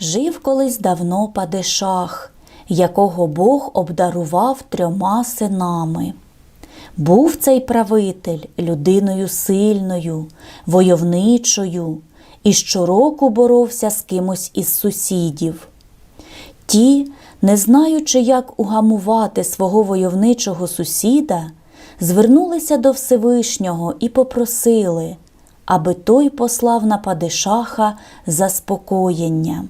Жив колись давно падишах, якого Бог обдарував трьома синами. Був цей правитель людиною сильною, войовничою і щороку боровся з кимось із сусідів. Ті, не знаючи, як угамувати свого войовничого сусіда, звернулися до Всевишнього і попросили, аби той послав на падишаха заспокоєння.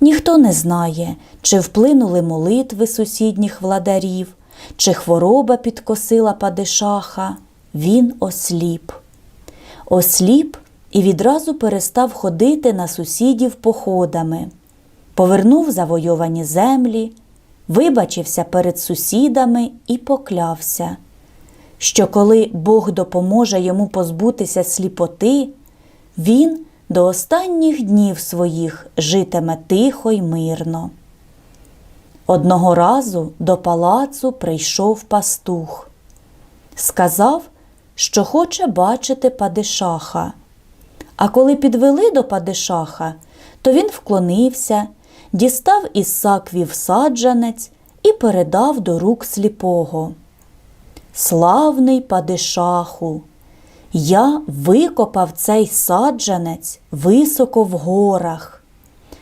Ніхто не знає, чи вплинули молитви сусідніх владарів, чи хвороба підкосила падишаха. Він осліп. Осліп і відразу перестав ходити на сусідів походами, повернув завойовані землі, вибачився перед сусідами і поклявся, що коли Бог допоможе йому позбутися сліпоти, він до останніх днів своїх житиме тихо й мирно. Одного разу до палацу прийшов пастух. Сказав, що хоче бачити падишаха. А коли підвели до падишаха, то він вклонився, дістав із саквів саджанець і передав до рук сліпого. Славний падишаху! Я викопав цей саджанець високо в горах.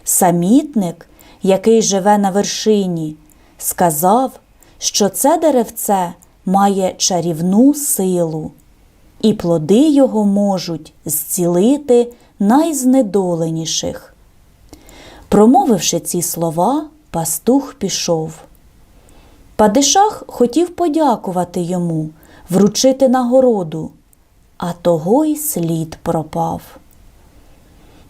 Самітник, який живе на вершині, сказав, що це деревце має чарівну силу, і плоди його можуть зцілити найзнедоленіших. Промовивши ці слова, пастух пішов. Падишах хотів подякувати йому, вручити нагороду, а того й слід пропав.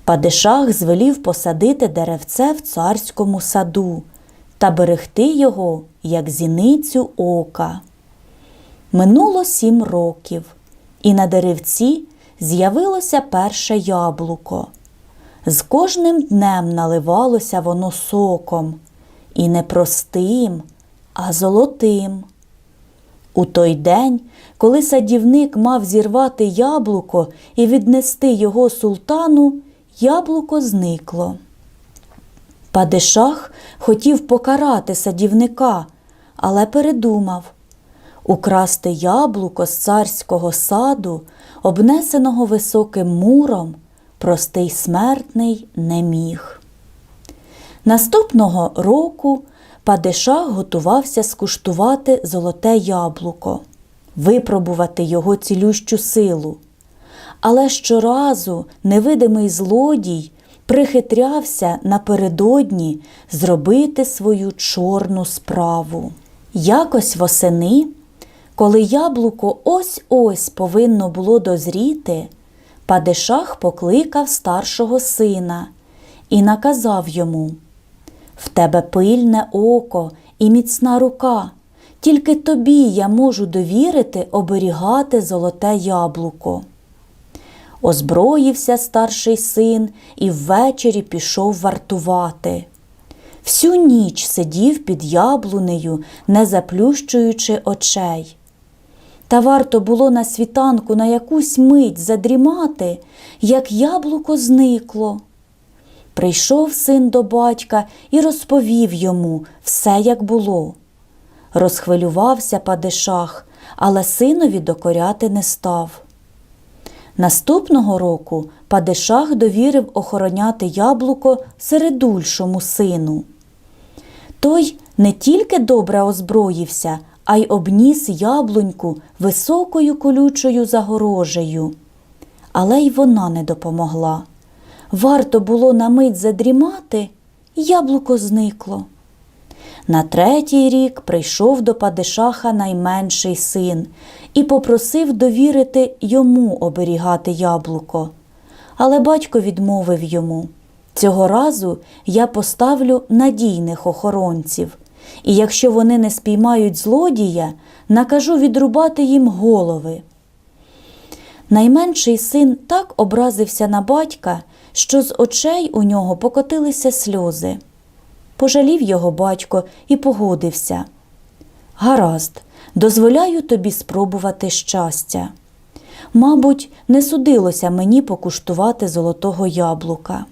Падишах звелів посадити деревце в царському саду та берегти його, як зіницю ока. Минуло сім років, і на деревці з'явилося перше яблуко. З кожним днем наливалося воно соком, і не простим, а золотим. У той день, коли садівник мав зірвати яблуко і віднести його султану, яблуко зникло. Падишах хотів покарати садівника, але передумав украсти яблуко з царського саду, обнесеного високим муром, простий смертний не міг. Наступного року Падишах готувався скуштувати золоте яблуко, випробувати його цілющу силу. Але щоразу невидимий злодій прихитрявся напередодні зробити свою чорну справу. Якось восени, коли яблуко ось ось повинно було дозріти, Падишах покликав старшого сина і наказав йому В тебе пильне око і міцна рука, тільки тобі я можу довірити оберігати золоте яблуко. Озброївся старший син і ввечері пішов вартувати. Всю ніч сидів під яблунею, не заплющуючи очей. Та варто було на світанку на якусь мить задрімати, як яблуко зникло. Прийшов син до батька і розповів йому все, як було. Розхвилювався падишах, але синові докоряти не став. Наступного року падишах довірив охороняти яблуко середульшому сину. Той не тільки добре озброївся, а й обніс яблуньку високою колючою загорожею. Але й вона не допомогла. Варто було на мить задрімати, яблуко зникло. На третій рік прийшов до падишаха найменший син і попросив довірити йому оберігати яблуко. Але батько відмовив йому цього разу я поставлю надійних охоронців, і якщо вони не спіймають злодія, накажу відрубати їм голови. Найменший син так образився на батька, що з очей у нього покотилися сльози. Пожалів його батько і погодився. Гаразд, дозволяю тобі спробувати щастя. Мабуть, не судилося мені покуштувати золотого яблука.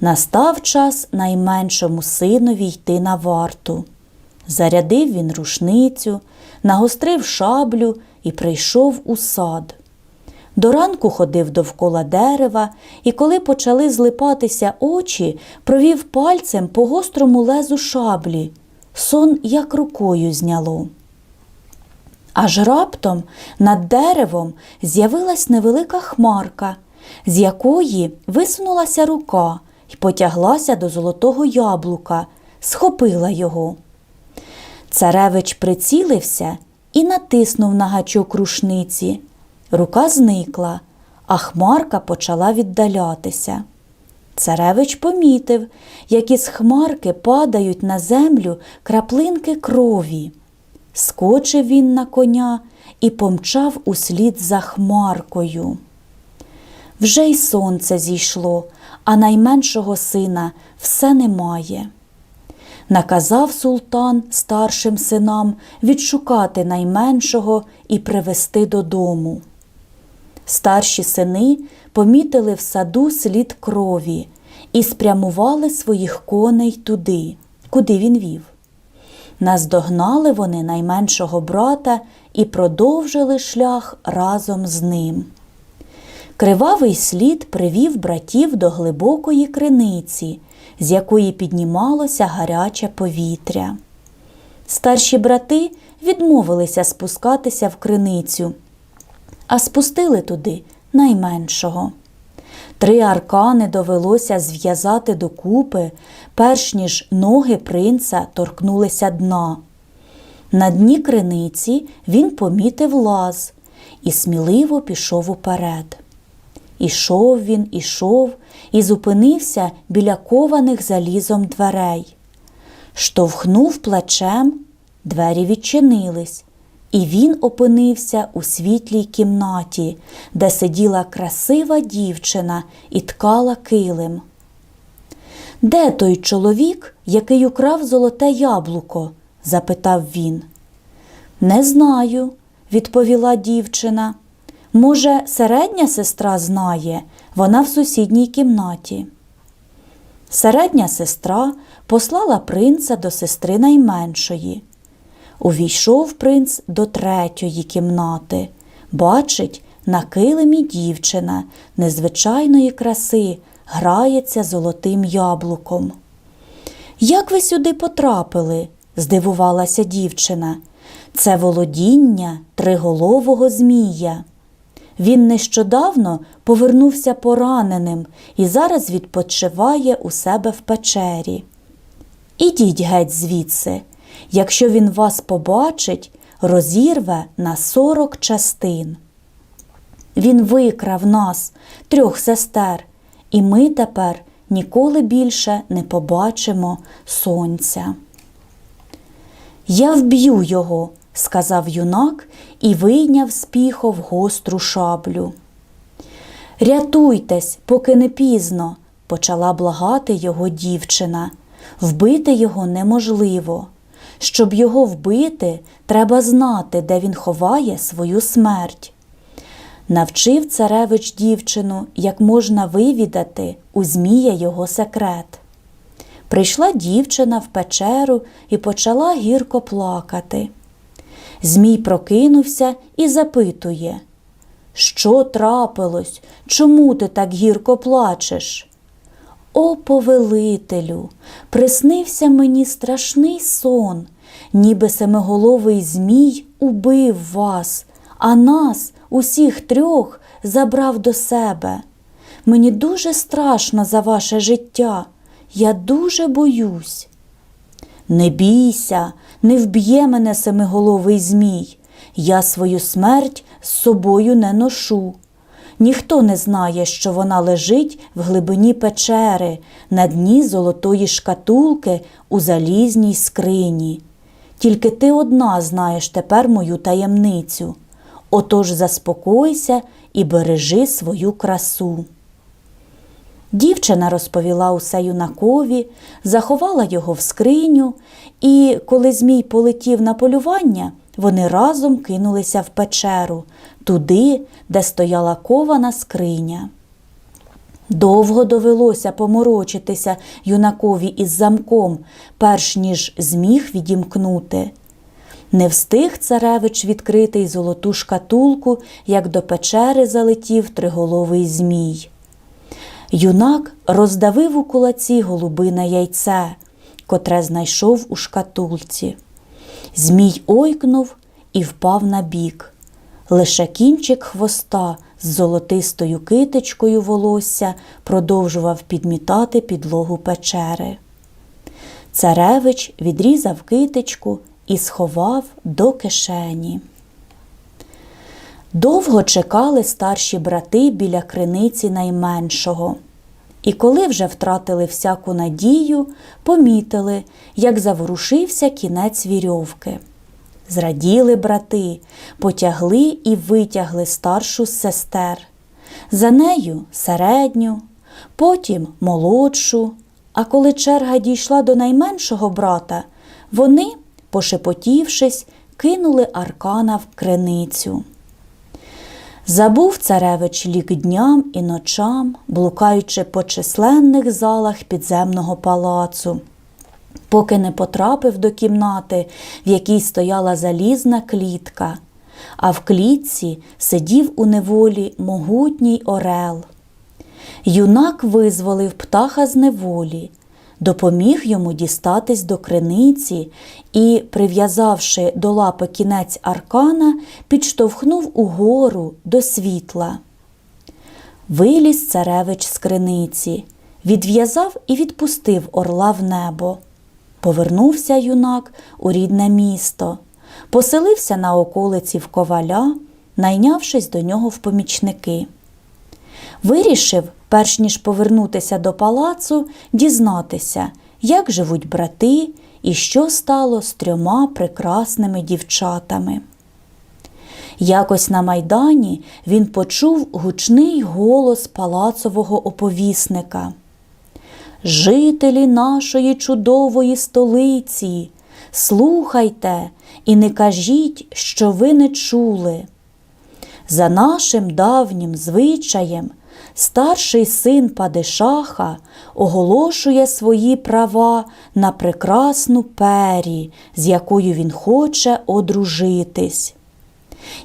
Настав час найменшому синові йти на варту. Зарядив він рушницю, нагострив шаблю і прийшов у сад. До ранку ходив довкола дерева, і коли почали злипатися очі, провів пальцем по гострому лезу шаблі. Сон як рукою зняло. Аж раптом над деревом з'явилась невелика хмарка, з якої висунулася рука і потяглася до золотого яблука, схопила його. Царевич прицілився і натиснув на гачок рушниці. Рука зникла, а хмарка почала віддалятися. Царевич помітив, як із хмарки падають на землю краплинки крові. Скочив він на коня і помчав услід за хмаркою. Вже й сонце зійшло, а найменшого сина все немає. Наказав султан старшим синам відшукати найменшого і привести додому. Старші сини помітили в саду слід крові і спрямували своїх коней туди, куди він вів. Наздогнали вони найменшого брата і продовжили шлях разом з ним. Кривавий слід привів братів до глибокої криниці, з якої піднімалося гаряче повітря. Старші брати відмовилися спускатися в криницю, а спустили туди найменшого. Три аркани довелося зв'язати докупи, перш ніж ноги принца торкнулися дна. На дні криниці він помітив лаз і сміливо пішов уперед. Ішов він, ішов і зупинився біля кованих залізом дверей. Штовхнув плечем, двері відчинились, і він опинився у світлій кімнаті, де сиділа красива дівчина і ткала килим. Де той чоловік, який украв золоте яблуко? запитав він. Не знаю, відповіла дівчина. Може, середня сестра знає, вона в сусідній кімнаті. Середня сестра послала принца до сестри найменшої. Увійшов принц до третьої кімнати. Бачить, на килимі дівчина незвичайної краси грається золотим яблуком. Як ви сюди потрапили? здивувалася дівчина. Це володіння триголового змія. Він нещодавно повернувся пораненим і зараз відпочиває у себе в печері. Ідіть геть звідси. Якщо він вас побачить, розірве на сорок частин. Він викрав нас, трьох сестер, і ми тепер ніколи більше не побачимо сонця. Я вб'ю його, сказав юнак і вийняв з піхов гостру шаблю. Рятуйтесь, поки не пізно, почала благати його дівчина. Вбити його неможливо. Щоб його вбити, треба знати, де він ховає свою смерть. Навчив царевич дівчину, як можна вивідати у Змія його секрет. Прийшла дівчина в печеру і почала гірко плакати. Змій прокинувся і запитує, Що трапилось? Чому ти так гірко плачеш? О, повелителю, приснився мені страшний сон, ніби семиголовий Змій убив вас, а нас, усіх трьох, забрав до себе. Мені дуже страшно за ваше життя. Я дуже боюсь. Не бійся, не вб'є мене семиголовий Змій. Я свою смерть з собою не ношу. Ніхто не знає, що вона лежить в глибині печери, на дні золотої шкатулки у залізній скрині. Тільки ти одна знаєш тепер мою таємницю. Отож заспокойся і бережи свою красу. Дівчина розповіла усе юнакові, заховала його в скриню, і, коли Змій полетів на полювання, вони разом кинулися в печеру, туди, де стояла кована скриня. Довго довелося поморочитися юнакові із замком, перш ніж зміг відімкнути. Не встиг царевич відкрити й золоту шкатулку, як до печери залетів триголовий змій. Юнак роздавив у кулаці голубине яйце, котре знайшов у шкатулці. Змій ойкнув і впав на бік. Лише кінчик хвоста з золотистою китичкою волосся продовжував підмітати підлогу печери. Царевич відрізав китичку і сховав до кишені. Довго чекали старші брати біля криниці найменшого. І коли вже втратили всяку надію, помітили, як заворушився кінець вірьовки. Зраділи брати, потягли і витягли старшу з сестер. За нею середню, потім молодшу. А коли черга дійшла до найменшого брата, вони, пошепотівшись, кинули аркана в криницю. Забув царевич лік дням і ночам, блукаючи по численних залах підземного палацу, поки не потрапив до кімнати, в якій стояла залізна клітка, а в клітці сидів у неволі могутній орел. Юнак визволив птаха з неволі, допоміг йому дістатись до криниці і, прив'язавши до лапи кінець аркана, підштовхнув угору до світла. Виліз царевич з криниці, відв'язав і відпустив орла в небо. Повернувся юнак у рідне місто, поселився на околиці в коваля, найнявшись до нього в помічники. Вирішив, перш ніж повернутися до палацу, дізнатися, як живуть брати і що стало з трьома прекрасними дівчатами. Якось на майдані він почув гучний голос палацового оповісника. Жителі нашої чудової столиці, слухайте і не кажіть, що ви не чули. За нашим давнім звичаєм, старший син Падишаха оголошує свої права на прекрасну пері, з якою він хоче одружитись.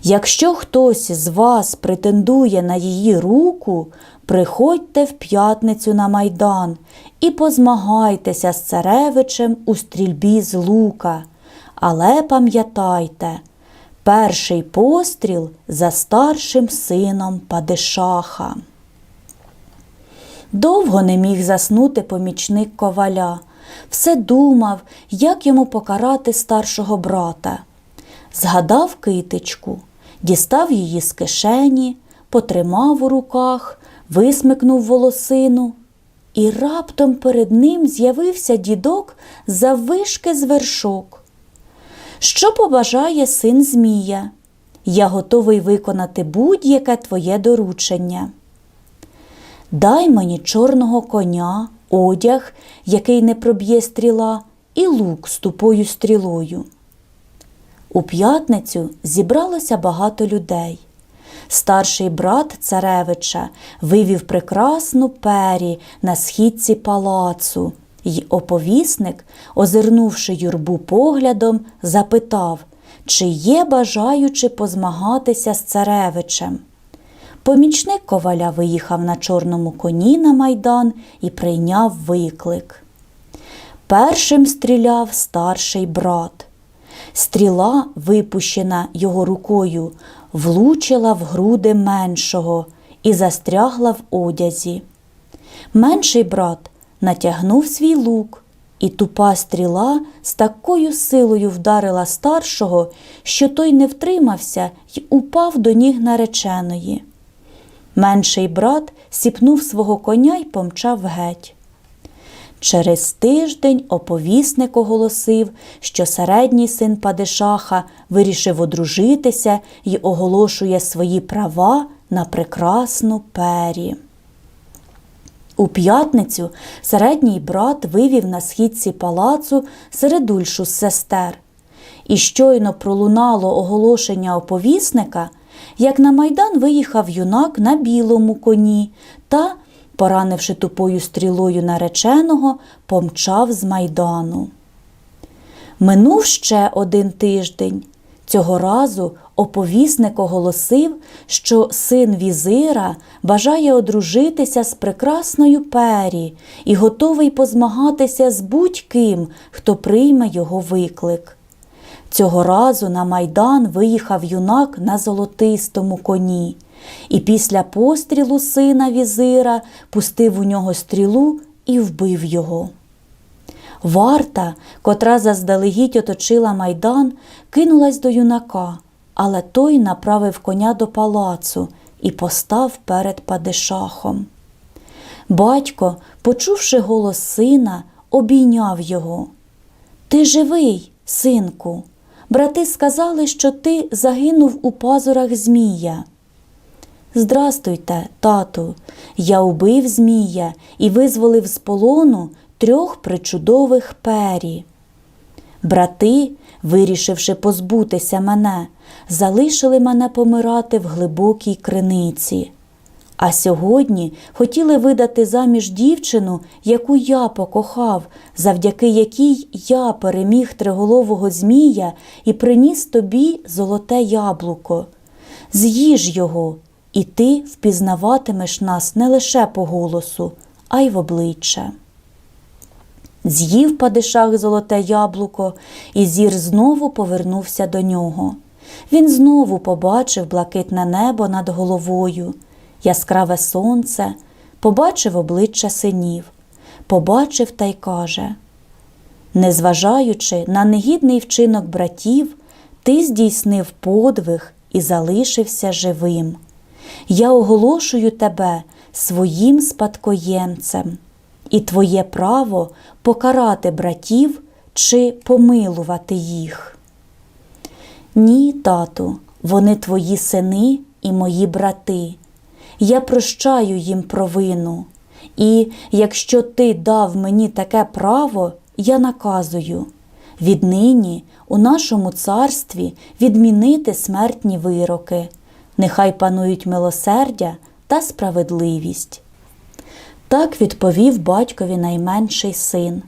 Якщо хтось з вас претендує на її руку, приходьте в п'ятницю на майдан і позмагайтеся з царевичем у стрільбі з лука. Але пам'ятайте, перший постріл за старшим сином Падишаха. Довго не міг заснути помічник коваля. Все думав, як йому покарати старшого брата. Згадав китичку, дістав її з кишені, потримав у руках, висмикнув волосину, і раптом перед ним з'явився дідок заввишки з вершок. Що побажає син Змія? Я готовий виконати будь-яке твоє доручення. Дай мені чорного коня, одяг, який не проб'є стріла, і лук з тупою стрілою. У п'ятницю зібралося багато людей. Старший брат царевича вивів прекрасну пері на східці палацу, й оповісник, озирнувши юрбу поглядом, запитав, чи є бажаючи позмагатися з царевичем. Помічник коваля виїхав на чорному коні на майдан і прийняв виклик. Першим стріляв старший брат. Стріла, випущена його рукою, влучила в груди меншого і застрягла в одязі. Менший брат натягнув свій лук, і тупа стріла з такою силою вдарила старшого, що той не втримався й упав до ніг нареченої. Менший брат сіпнув свого коня й помчав геть. Через тиждень оповісник оголосив, що середній син Падишаха вирішив одружитися й оголошує свої права на прекрасну пері. У п'ятницю середній брат вивів на східці палацу середульшу з сестер. І щойно пролунало оголошення оповісника, як на майдан виїхав юнак на білому коні та, поранивши тупою стрілою нареченого, помчав з майдану. Минув ще один тиждень. Цього разу оповісник оголосив, що син візира бажає одружитися з прекрасною пері і готовий позмагатися з будь-ким, хто прийме його виклик. Цього разу на майдан виїхав юнак на золотистому коні, і після пострілу сина візира пустив у нього стрілу і вбив його. Варта, котра заздалегідь оточила майдан, кинулась до юнака, але той направив коня до палацу і постав перед падишахом. Батько, почувши голос сина, обійняв його. Ти живий, синку. Брати сказали, що ти загинув у пазурах Змія. Здрастуйте, тату, я убив Змія і визволив з полону трьох причудових пері. Брати, вирішивши позбутися мене, залишили мене помирати в глибокій криниці. А сьогодні хотіли видати заміж дівчину, яку я покохав, завдяки якій я переміг триголового Змія і приніс тобі золоте яблуко. З'їж його, і ти впізнаватимеш нас не лише по голосу, а й в обличчя. З'їв падишах золоте яблуко, і зір знову повернувся до нього. Він знову побачив блакитне небо над головою, яскраве сонце, побачив обличчя синів, побачив та й каже: Незважаючи на негідний вчинок братів, ти здійснив подвиг і залишився живим. Я оголошую тебе своїм спадкоємцем і твоє право покарати братів чи помилувати їх. Ні, тату, вони твої сини і мої брати. Я прощаю їм провину, і якщо ти дав мені таке право, я наказую віднині у нашому царстві відмінити смертні вироки, нехай панують милосердя та справедливість. Так відповів батькові найменший син.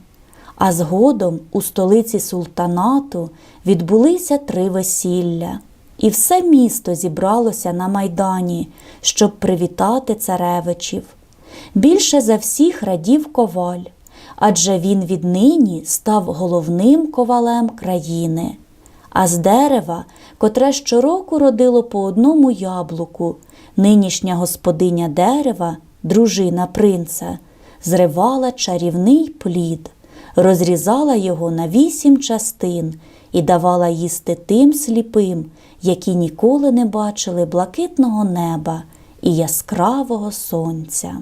А згодом у столиці султанату відбулися три весілля, і все місто зібралося на майдані, щоб привітати царевичів. Більше за всіх радів коваль, адже він віднині став головним ковалем країни. А з дерева, котре щороку родило по одному яблуку, нинішня господиня дерева дружина принца, зривала чарівний плід, розрізала його на вісім частин і давала їсти тим сліпим, які ніколи не бачили блакитного неба і яскравого сонця.